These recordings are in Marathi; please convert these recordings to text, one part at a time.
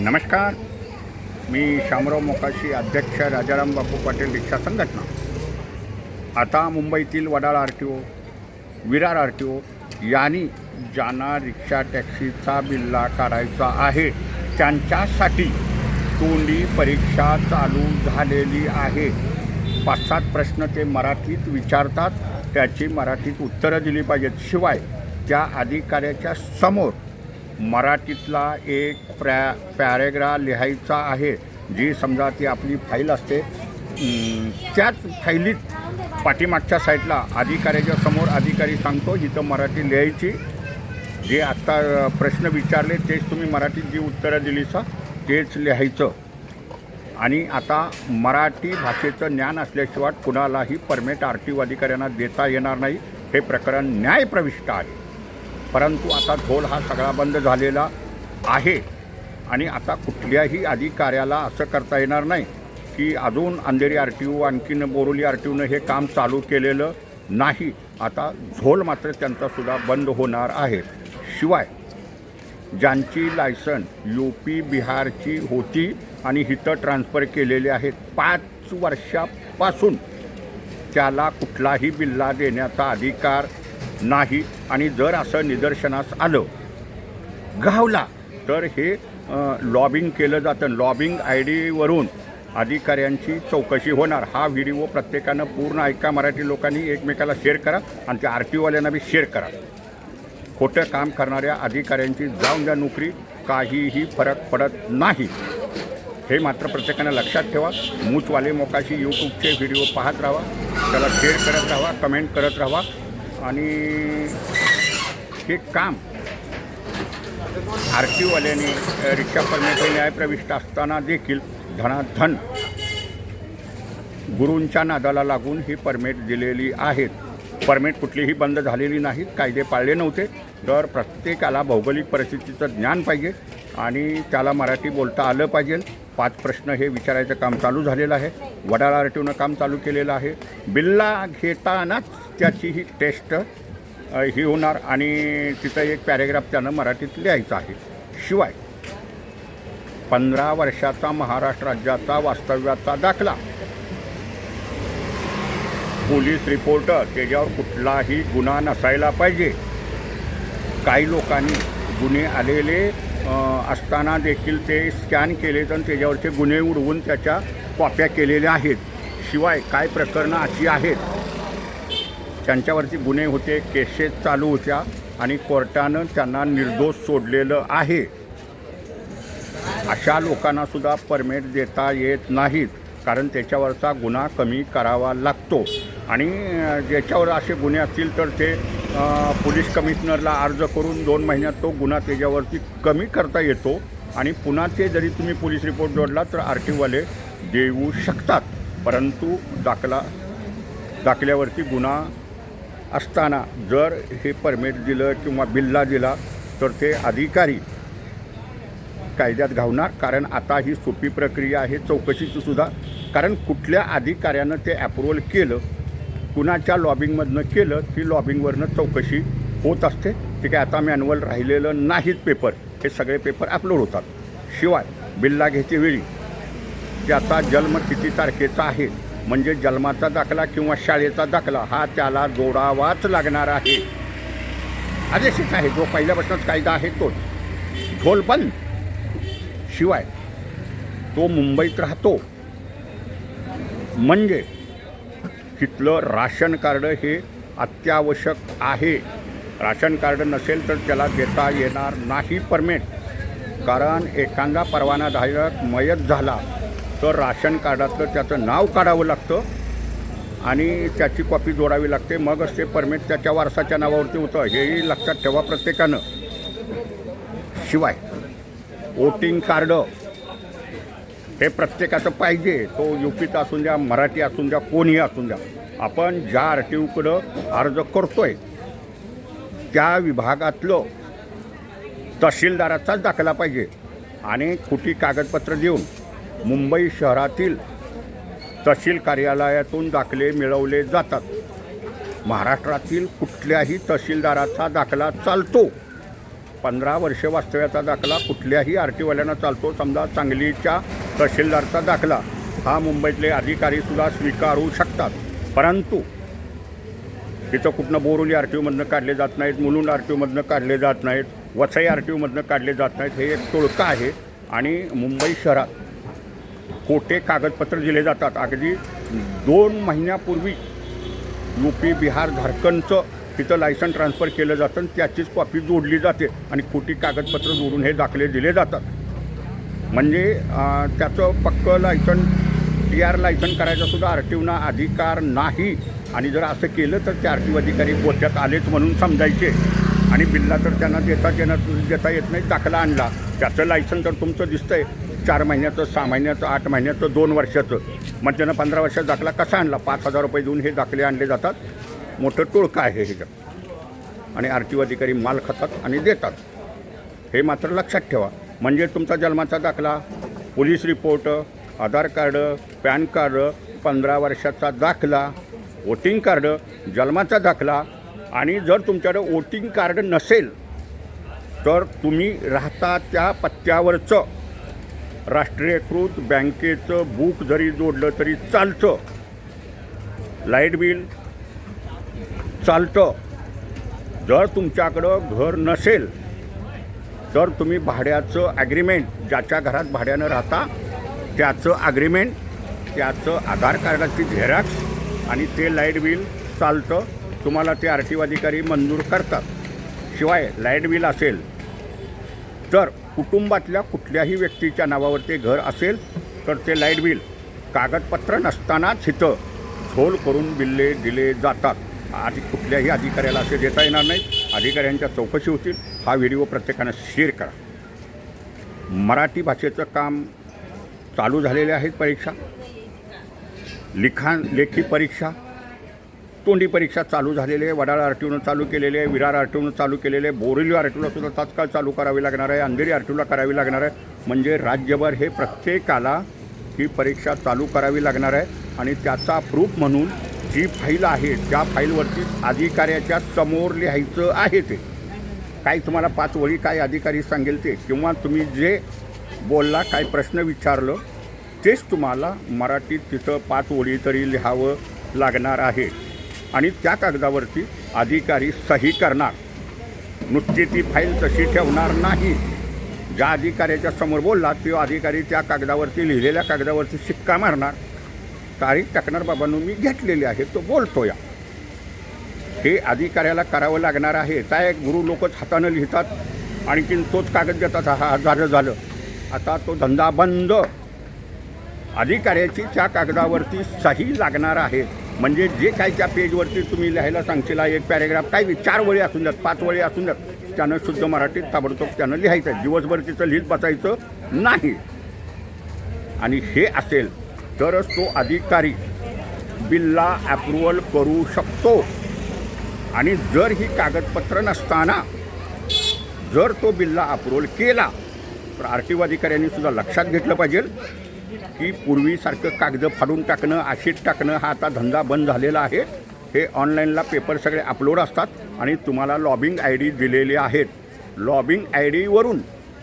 नमस्कार. मी शामराव मोकाशी अध्यक्ष राजाराम बापू पाटील रिक्षा संघटना. आता मुंबईतील Wadala R T O Virar R T O यांनी ज्यांना रिक्षा टॅक्सीचा बिल्ला काढायचा आहे. त्यांच्यासाठी तोंडी परीक्षा चालू झालेली आहे. पाच सात प्रश्न ते मराठीत विचारतात. त्याची मराठीत उत्तरं दिली पाहिजेत. शिवाय त्या अधिकाऱ्याच्या समोर मराठीतला एक प्रॅ पॅरेग्रा लिहायचा आहे जी समजा ती आपली फाईल असते त्याच फाईलीत पाठीमागच्या साईडला अधिकाऱ्याच्या समोर अधिकारी सांगतो जिथं मराठी लिहायची. जे आत्ता प्रश्न विचारले तेच तुम्ही मराठीत जी उत्तरं दिली सा तेच लिहायचं. आणि आता मराठी भाषेचं ज्ञान असल्याशिवाय कुणालाही परमिट आर टी ओ अधिकाऱ्यांना देता येणार नाही. हे प्रकरण न्यायप्रविष्ट आहे. परंतु आता ढोल हा सगळा बंद झालेला आहे. आणि आता कुठल्याही अधिकाऱ्याला असं करता येणार नाही की अजून अंधेरी आर टी ओ आणखीन बोरोली आर टी ओनं हे काम चालू केलेलं नाही. आता झोल मात्र त्यांचासुद्धा बंद होणार आहे. शिवाय ज्यांची लायसन यू पी बिहारची होती आणि हिथं ट्रान्सफर केलेली आहेत पाच वर्षापासून त्याला कुठलाही बिल्ला देण्याचा अधिकार नाही आणि जर असं निदर्शनास आलं गावला तर हे लॉबिंग केलं जातं. लॉबिंग आय डीवरून अधिकाऱ्यांची चौकशी होणार. हा व्हिडिओ प्रत्येकानं पूर्ण ऐका. मराठी लोकांनी एकमेकाला शेअर करा आणि त्या आर टी ओवाल्यांना बी शेअर करा. खोटं काम करणाऱ्या अधिकाऱ्यांची जाऊन द्या नोकरी. काहीही फरक पडत नाही. हे मात्र प्रत्येकानं लक्षात ठेवा. मूचवाले मोकाशी यूट्यूबचे व्हिडिओ पाहत राहा. त्याला शेअर करत राहा कमेंट करत राहा. आणि हे काम आर टी ओवाल्याने रिक्षा परमिट न्याय न्यायप्रविष्ट असताना देखील धनाधन गुरूंच्या नादाला लागून ही परमिट दिलेली आहेत. परमिट कुठलीही बंद झालेली नाहीत कायदे पाळले नव्हते. तर प्रत्येकाला भौगोलिक परिस्थितीचं ज्ञान पाहिजे आणि त्याला मराठी बोलता आलं पाहिजे. पाच प्रश्न हे विचारायचं काम चालू झालेलं आहे. वडाळ आर टी ओनं काम चालू केलेलं आहे. बिल्ला घेतानाच त्याची ही टेस्ट ही होणार आणि तिथं एक पॅरेग्राफ त्यानं मराठीत लिहायचा आहे. शिवाय पंधरा वर्षाचा महाराष्ट्र राज्याचा वास्तव्याचा दाखला. पोलीस रिपोर्टर त्याच्यावर कुठलाही गुन्हा नसायला पाहिजे. काही लोकांनी गुन्हे आलेले असताना देखील ते स्कॅन केले तर त्याच्यावरचे गुन्हे उडवून त्याच्या कॉप्या केलेल्या आहेत. शिवाय काय प्रकरणं अशी आहेत? त्यांच्यावरती गुन्हे होते केसेस चालू होत्या आणि कोर्टानं त्यांना निर्दोष सोडलेलं आहे. अशा लोकांनासुद्धा परमिट देता येत नाहीत कारण त्याच्यावरचा गुन्हा कमी करावा लागतो. आणि ज्याच्यावर असे गुन्हे असतील तर ते पोलीस कमिशनरला अर्ज करून दोन महिन्यात तो गुन्हा त्याच्यावरती कमी करता येतो आणि पुन्हा ते जरी तुम्ही पोलीस रिपोर्ट जोडला तर आर टीवाले देऊ शकतात. परंतु दाखला दाखल्यावरती गुन्हा असताना जर हे परमिट दिलं किंवा बिल्ला दिला तर ते अधिकारी कायद्यात घावणार कारण आता ही सोपी प्रक्रिया आहे चौकशीची सुद्धा. कारण कुठल्या अधिकाऱ्यानं ते अप्रुव्हल केलं कुणाच्या लॉबिंगमधनं केलं ती लॉबिंगवरनं चौकशी होत असते. ते काय आता मॅन्युअल राहिलेलं नाहीत पेपर. हे सगळे पेपर अपलोड होतात. शिवाय बिल्ला घेतेवेळी त्याचा जन्म किती तारखेचा आहे म्हणजे जन्माचा दाखला किंवा शाळेचा दाखला हा त्याला जोडावाच लागणार आहे. आदेशित आहे जो पहिल्यापासूनच कायदा आहे तोच. ढोल बंद. शिवाय तो मुंबईत राहतो. म्हणजे तिथलं राशन कार्ड हे अत्यावश्यक आहे. राशन कार्ड नसेल तर त्याला देता येणार नाही परमिट. कारण एखादा परवानाधारक मयत झाला तर राशन कार्डातलं त्याचं नाव काढावं लागतं आणि त्याची कॉपी जोडावी लागते. मगच ते परमिट त्याच्या वारसाच्या नावावरती होतं. हेही लक्षात ठेवा प्रत्येकानं. शिवाय वोटिंग कार्ड हे प्रत्येकाचं पाहिजे. तो युपीचा असून द्या मराठी असून द्या कोणीही असून द्या. आपण ज्या आर टी ओकडं अर्ज करतोय त्या विभागातलं तहसीलदाराचाच दाखला पाहिजे. आणि खोटी कागदपत्र देऊन मुंबई शहरातील तहसील कार्यालयातून दाखले मिळवले जातात. महाराष्ट्रातील कुठल्याही तहसीलदाराचा दाखला चालतो. पंधरा वर्ष वास्तव्याचा दाखला कुठल्याही आर टीवाल्यांना चालतो. समजा सांगलीच्या तहसीलदारचा दाखला. हा मुंबईतले अधिकारीसुद्धा स्वीकारू शकतात. परंतु तिथं कुठनं बोरोली आर टी ओमधनं काढले जात नाहीत मुलुंड आर टी ओमधनं काढले जात नाहीत वसई आर टी ओमधनं काढले जात नाहीत हे एक टोळकं आहे. आणि मुंबई शहरात खोटे कागदपत्र दिले जातात. अगदी दोन महिन्यापूर्वी यू पी बिहार झारखंडचं तिथं लायसन ट्रान्सफर केलं जातं आणि त्याचीच कॉपी जोडली जाते. आणि खोटी कागदपत्र जोडून हे दाखले दिले जातात. म्हणजे त्याचं पक्कं लायसन टी आर लायसन करायचा सुद्धा आर टी ओना अधिकार नाही. आणि जर असं केलं तर ते आर टी ओ अधिकारी बोलत्यात आलेच म्हणून समजायचे. आणि बिल्ला तर त्यांना देता येणार देता येत नाही दाखला आणला. त्याचं लायसन तर तुमचं दिसतं आहे चार महिन्याचं सहा महिन्याचं आठ महिन्याचं दोन वर्षाचं. मग त्यानं पंधरा वर्षाचा दाखला कसा आणला? पाच हजार रुपये देऊन हे दाखले आणले जातात. मोठं टोळकं आहे हे आणि आर टी ओ अधिकारी माल खातात आणि देतात. हे मात्र लक्षात ठेवा. म्हणजे तुमचा जन्माचा दाखला police report Aadhaar card PAN card पंधरा वर्षाचा दाखला वोटिंग कार्ड जन्माचा दाखला. आणि जर तुमच्याकडे वोटिंग कार्ड नसेल तर तुम्ही राहता त्या पत्त्यावरचं. राष्ट्रीयकृत बँकेचं बुक जरी जोडलं तरी चालतं. लाइट बिल चालतं. जर तुमच्याकडं घर नसेल तर तुम्ही भाड्याचं ॲग्रीमेंट ज्याच्या घरात भाड्यानं राहता त्याचं ॲग्रीमेंट त्याचं आधार कार्डाची झेरॉक्स आणि ते लाइट बिल चालतं. तुम्हाला ते आर टी ओ अधिकारी मंजूर करतात. शिवाय लाइट बिल असेल तर कुटुंबातल्या कुठल्याही व्यक्तीच्या नावावर ते घर असेल तर ते लाइट बिल कागदपत्र नसतानाच इथं झोल करून बिल्ले दिले जातात. आधी कुठल्याही अधिकाऱ्याला असे देता येणार नाही अधिकाऱ्यांच्या चौकशी होतील. हा व्हिडिओ प्रत्येकानं शेअर करा. मराठी भाषेचं काम चालू झालेले आहेत परीक्षा. लिखाण लेखी परीक्षा तोंडी परीक्षा चालू झालेली आहे. वडाळ आर टीओनं चालू केलेली आहे विरार आर टीओनं चालू केलेले आहे. बोरिवली आर टी सुद्धा तात्काळ चालू करावी लागणार आहे. अंधेरी आर टीओला करावी लागणार आहे. म्हणजे राज्यभर हे प्रत्येकाला ही परीक्षा चालू करावी लागणार आहे. आणि त्याचा प्रूफ म्हणून जी फाईल आहे त्या फाईलवरती अधिकाऱ्याच्या समोर लिहायचं आहे ते. काही तुम्हाला पाच वळी काय अधिकारी सांगेल ते किंवा तुम्ही जे बोलला काय प्रश्न विचारलं तेच तुम्हाला मराठीत तिथं पाच ओळी तरी लिहावं लागणार आहे. आणि त्या कागदावरती अधिकारी सही करणार. नुसती ती फाईल तशी ठेवणार नाही. ज्या अधिकाऱ्याच्या समोर बोलला तो अधिकारी त्या कागदावरती लिहिलेल्या कागदावरती शिक्का मारणार. तारीख टाकणार बाबांनो मी घेतलेली आहे तो बोलतो या हे अधिकाऱ्याला करावं लागणार आहे. काय गुरु लोकच हातानं लिहितात. आणखीन तोच कागद देतात. हा झालं झालं. आता तो धंदा बंद. अधिकाऱ्याची त्या कागदावरती सही लागणार आहे. म्हणजे जे काही त्या पेजवरती तुम्ही लिहायला सांगशील एक पॅरेग्राफ काय चार वळी असून द्यात पाच वळी असून द्यात त्यानं शुद्ध मराठीत ताबडतोब त्यानं लिहायचं. आहे दिवसभर तिचं लिहित बसायचं नाही. आणि हे असेल तरच तो अधिकारी बिलला ॲप्रुव्हल करू शकतो. आणि जर ही कागदपत्र नसताना जर तो बिल्ला अप्रूव्हल केला तर आर टी ओ अधिकाऱ्यांनी सुद्धा लक्षात घेतलं पाहिजे की पूर्वीसारखं कागदं फाडून टाकणं आशीत टाकणं हा आता धंदा बंद झालेला आहे. हे ऑनलाईनला पेपर सगळे अपलोड असतात आणि तुम्हाला लॉबिंग आय डी दिलेले आहेत. लॉबिंग आय डीवरून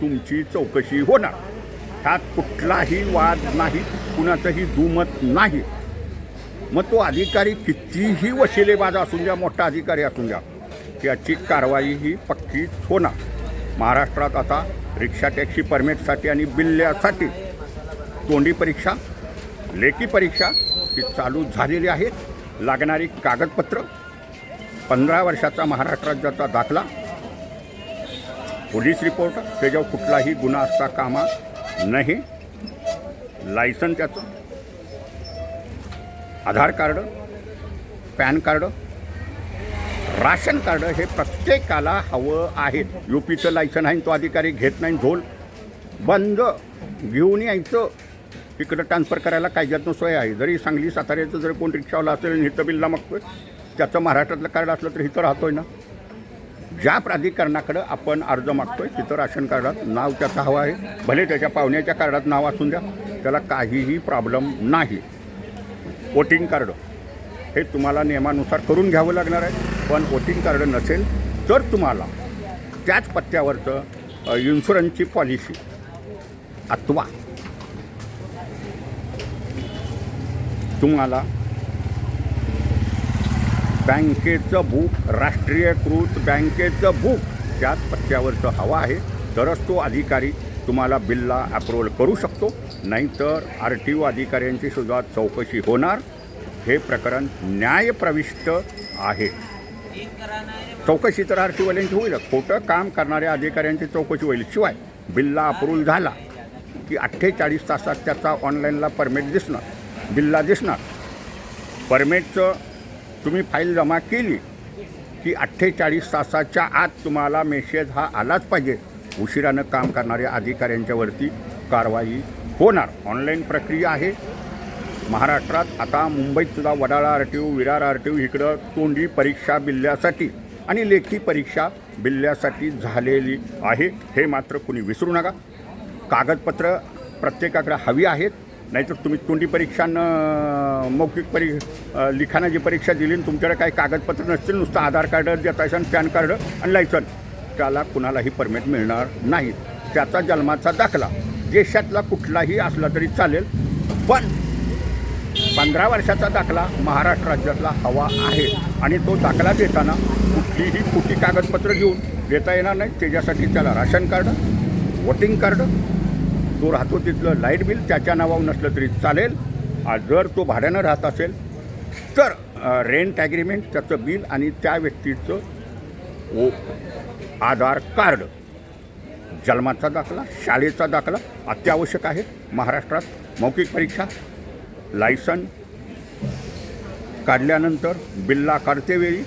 तुमची चौकशी होणार. त्यात कुठलाही वाद नाही कुणाचंही दुमत नाही. मग तो अधिकारी कितीही वशिलेबाज असून द्या मोठा अधिकारी असून द्या त्याची कारवाई ही पक्कीच होणार. महाराष्ट्रात आता रिक्षा टॅक्सी परमिटसाठी आणि बिल्ल्यासाठी तोंडी परीक्षा लेखी परीक्षा ही चालू झालेली आहे लागणारी कागदपत्र पंधरा वर्षाचा महाराष्ट्र राज्याचा दाखला पोलीस रिपोर्ट त्याच्यावर कुठलाही गुन्हा असता कामा नाही लायसन त्याचं Aadhaar card PAN card ration card हे प्रत्येकाला हवं आहे. यू पीचं लायसन आहे तो अधिकारी घेत नाही झोल बंद. घेऊन यायचं. इकडं ट्रान्सफर करायला कायद्यातनं सोय आहे. जरी सांगली साताऱ्याचं जर कोण रिक्षावाला असेल हिथं बिल्ला मागतोय त्याचं महाराष्ट्रातलं कार्ड असलं तर इथं राहतोय ना. ज्या प्राधिकरणाकडं आपण अर्ज मागतोय तिथं राशन कार्डात नाव त्याचं हवं आहे. भले त्याच्या पाहुण्याच्या कार्डात नाव असून द्या त्याला काहीही प्रॉब्लेम नाही. Voting card. हे तुम्हाला नियमानुसार करून घ्यावं लागणार आहे. पण वोटिंग कार्ड नसेल तर तुम्हाला त्याच पत्त्यावरचं इन्शुरन्सची पॉलिसी अथवा तुम्हाला बँकेचं बुक राष्ट्रीयकृत बँकेचं बुक त्याच पत्त्यावरचं हवं आहे. तरच तो अधिकारी तुम्हाला बिलला अप्रूव्हल करू शकतो. नाहीतर आर टी ओ अधिकाऱ्यांची सुद्धा चौकशी होणार. हे प्रकरण न्यायप्रविष्ट आहे. चौकशी तर आर टी ओवाल्यांची होईल. खोटं काम करणाऱ्या अधिकाऱ्यांची चौकशी होईल. शिवाय बिल्ला अप्रूव्ह झाला की अठ्ठेचाळीस तासात त्याचा ऑनलाईनला परमिट दिसणार. बिल्ला दिसणार. परमिटचं तुम्ही फाईल जमा केली की अठ्ठेचाळीस तासाच्या आत तुम्हाला मेसेज हा आलाच पाहिजे. उशिरानं काम करणाऱ्या अधिकाऱ्यांच्यावरती कारवाई होणार ऑनलाईन प्रक्रिया आहे. महाराष्ट्रात आता मुंबईत सुद्धा Wadala R T O Virar R T O इकडं तोंडी परीक्षा बिल्ल्यासाठी आणि लेखी परीक्षा बिल्ल्यासाठी झालेली आहे. हे मात्र कुणी विसरू नका. कागदपत्र प्रत्येकाकडे हवी आहेत. नाहीतर तुम्ही तोंडी परीक्षा मौखिक परी लिखाणाची परीक्षा दिली आणि तुमच्याकडे काही कागदपत्र नसतील नुसतं आधार कार्ड देता पॅन कार्ड आणि लायसन त्याला कुणालाही परमिट मिळणार नाही. त्याचा जन्माचा दाखला. देशातला कुठलाही असला तरी चालेल. पण पंधरा वर्षाचा दाखला महाराष्ट्र राज्यातला हवा आहे. आणि तो दाखला देताना कुठलीही कुठली कागदपत्र घेऊन देता येणार नाही त्याच्यासाठी त्याला राशन कार्ड वोटिंग कार्ड तो राहतो तिथलं लाइट बिल त्याच्या नावावर नसलं तरी चालेल. जर तो भाड्यानं राहत असेल तर रेंट ॲग्रीमेंट त्याचं बिल आणि त्या व्यक्तीचं ओ आधार कार्ड. जन्माचा दाखला शाळेचा दाखला अत्यावश्यक आहे. महाराष्ट्रात मौखिक परीक्षा लायसन काढल्यानंतर बिल्ला काढतेवेळी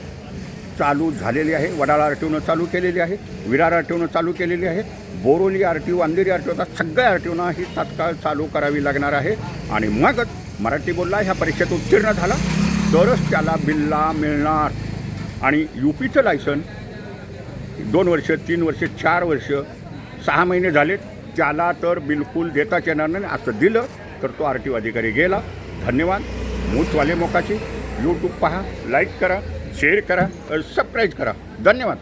चालू झालेली आहे. वडाळा आर टी ओनं चालू केलेली आहे. विरार आर टी ओनं चालू केलेली आहे. Borivali R T O Andheri R T Ocha सगळ्या आर टी ओनं ही तात्काळ चालू करावी लागणार आहे. आणि मगच मराठी बोलला ह्या परीक्षेत उत्तीर्ण झाला तरच त्याला बिल्ला मिळणार. आणि यू पीचं लायसन दोन वर्ष तीन वर्ष चार वर्ष सहा महिने झाले त्याला तर बिलकुल देताच येणार नाही. असं दिलं तर तो आर टी ओ अधिकारी गेला. धन्यवाद. मूचवाले मोकाची यूट्यूब पहा लाईक करा शेअर करा सबस्क्राईब करा. धन्यवाद.